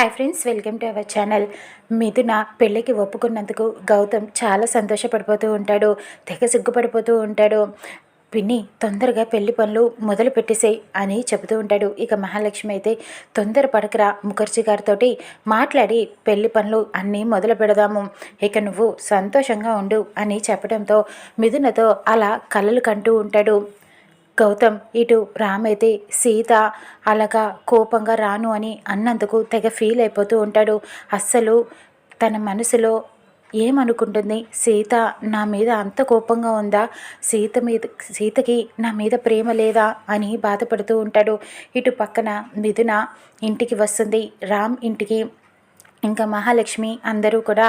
Hi friends welcome to our channel Mithuna పెళ్ళికి ఒప్పుకున్నందుకు గౌతమ్ చాలా సంతోషపడిపోతూ ఉంటాడు తెగ సిగ్గుపడిపోతూ ఉంటాడు. పిన్ని తొందరగా పెళ్ళి పనులు మొదలు పెట్టేసేయి అని చెబుతూ ఉంటాడు. ఇక మహాలక్ష్మి అయితే తొందర పడకరా ముఖర్జీ గారితో మాట్లాడి పెళ్ళి పనులు అన్నీ మొదలు పెడదాము. ఇక నువ్వు సంతోషంగా ఉండు అని చెప్పడంతో మిథునతో అలా కలలు కంటూ ఉంటాడు. గౌతమ్ ఇటు రామ్ అయితే సీత అలాగా కోపంగా రాను అని అన్నందుకు తెగ ఫీల్ అయిపోతూ ఉంటాడు. అస్సలు తన మనసులో ఏమనుకుంటుంది? సీత నా మీద అంత కోపంగా ఉందా? సీత మీద సీతకి నా మీద ప్రేమ లేదా? అని బాధపడుతూ ఉంటాడు. ఇటు పక్కన మిథున ఇంటికి వస్తుంది. రామ్ ఇంటికి ఇంకా మహాలక్ష్మి అందరూ కూడా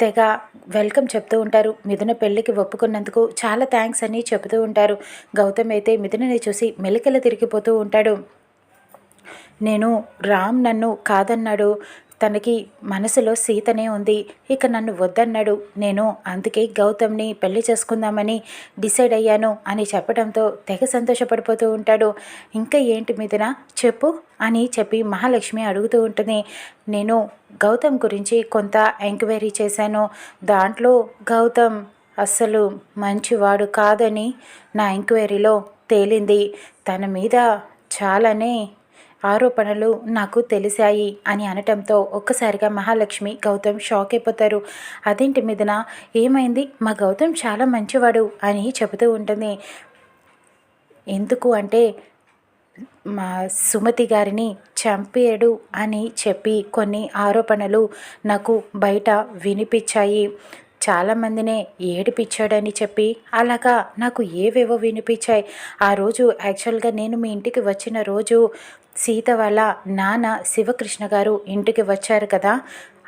తెగ వెల్కమ్ చెప్తూ ఉంటారు. మిథున పెళ్ళికి ఒప్పుకున్నందుకు చాలా థ్యాంక్స్ అని చెబుతూ ఉంటారు. గౌతమ్ అయితే మిథునని చూసి మెలికలు తిరిగిపోతూ ఉంటాడు. నేను రామ్ నన్ను కాదన్నాడు. తనకి మనసులో సీతనే ఉంది. ఇక నన్ను వద్దన్నాడు. నేను అందుకే గౌతమ్ని పెళ్ళి చేసుకుందామని డిసైడ్ అయ్యాను అని చెప్పడంతో తెగ సంతోషపడిపోతూ ఉంటాడు. ఇంకా ఏంటి మీదన చెప్పు అని చెప్పి మహాలక్ష్మి అడుగుతూ ఉంటుంది. నేను గౌతమ్ గురించి కొంత ఎంక్వైరీ చేశాను. దాంట్లో గౌతమ్ అస్సలు మంచివాడు కాదని నా ఎంక్వైరీలో తేలింది. తన మీద చాలానే ఆరోపణలు నాకు తెలిసాయి అని అనటంతో ఒక్కసారిగా మహాలక్ష్మి గౌతమ్ షాక్ అయిపోతారు. అదేంటి మీదన ఏమైంది? మా గౌతమ్ చాలా మంచివాడు అని చెబుతూ ఉంటుంది. ఎందుకు అంటే మా సుమతి గారిని చంపాడు అని చెప్పి కొన్ని ఆరోపణలు నాకు బయట వినిపించాయి. చాలామందినే ఏడిపించాడని చెప్పి అలాగా నాకు ఏవేవో వినిపించాయి. ఆ రోజు యాక్చువల్గా నేను మీ ఇంటికి వచ్చిన రోజు సీత వాళ్ళ నాన్న శివకృష్ణ గారు ఇంటికి వచ్చారు కదా.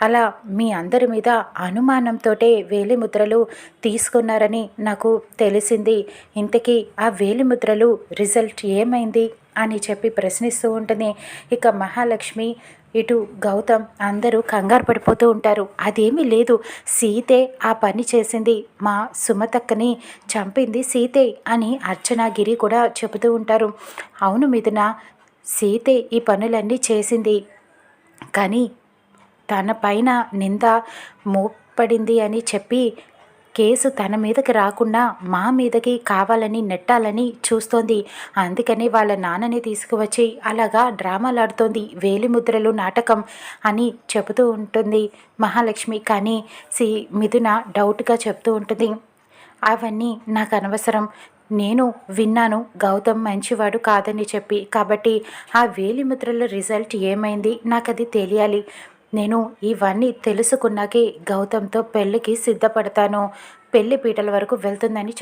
అలా మీ అందరి మీద అనుమానంతో వేలిముద్రలు తీసుకున్నారని నాకు తెలిసింది. ఇంతకీ ఆ వేలిముద్రలు రిజల్ట్ ఏమైంది? అని చెప్పి ప్రశ్నిస్తూ ఉంటుంది. ఇక మహాలక్ష్మి ఇటు గౌతమ్ అందరూ కంగారు పడిపోతూ ఉంటారు. అదేమీ లేదు. సీతే ఆ పని చేసింది. మా సుమతక్కని చంపింది సీతే అని అర్చనాగిరి కూడా చెబుతూ ఉంటారు. అవును మిథున సీతే ఈ పనులన్నీ చేసింది. కానీ తన పైన నింద మోపడింది అని చెప్పి కేసు తన మీదకి రాకుండా మా మీదకి కావాలని నెట్టాలని చూస్తోంది. అందుకని వాళ్ళ నాన్నని తీసుకువచ్చి అలాగా డ్రామాలు ఆడుతోంది వేలిముద్రలు నాటకం అని చెబుతూ ఉంటుంది మహాలక్ష్మి. కానీ సి మిథున డౌట్గా చెప్తూ ఉంటుంది. అవన్నీ నాకు అనవసరం. నేను విన్నాను గౌతమ్ మంచివాడు కాదని చెప్పి. కాబట్టి ఆ వేలిముద్రల రిజల్ట్ ఏమైంది? నాకు అది తెలియాలి. నేను ఇవన్నీ తెలుసుకున్నాకే గౌతమ్తో పెళ్ళికి సిద్ధపడతాను. పెళ్ళి పీటల వరకు వెళ్తుందని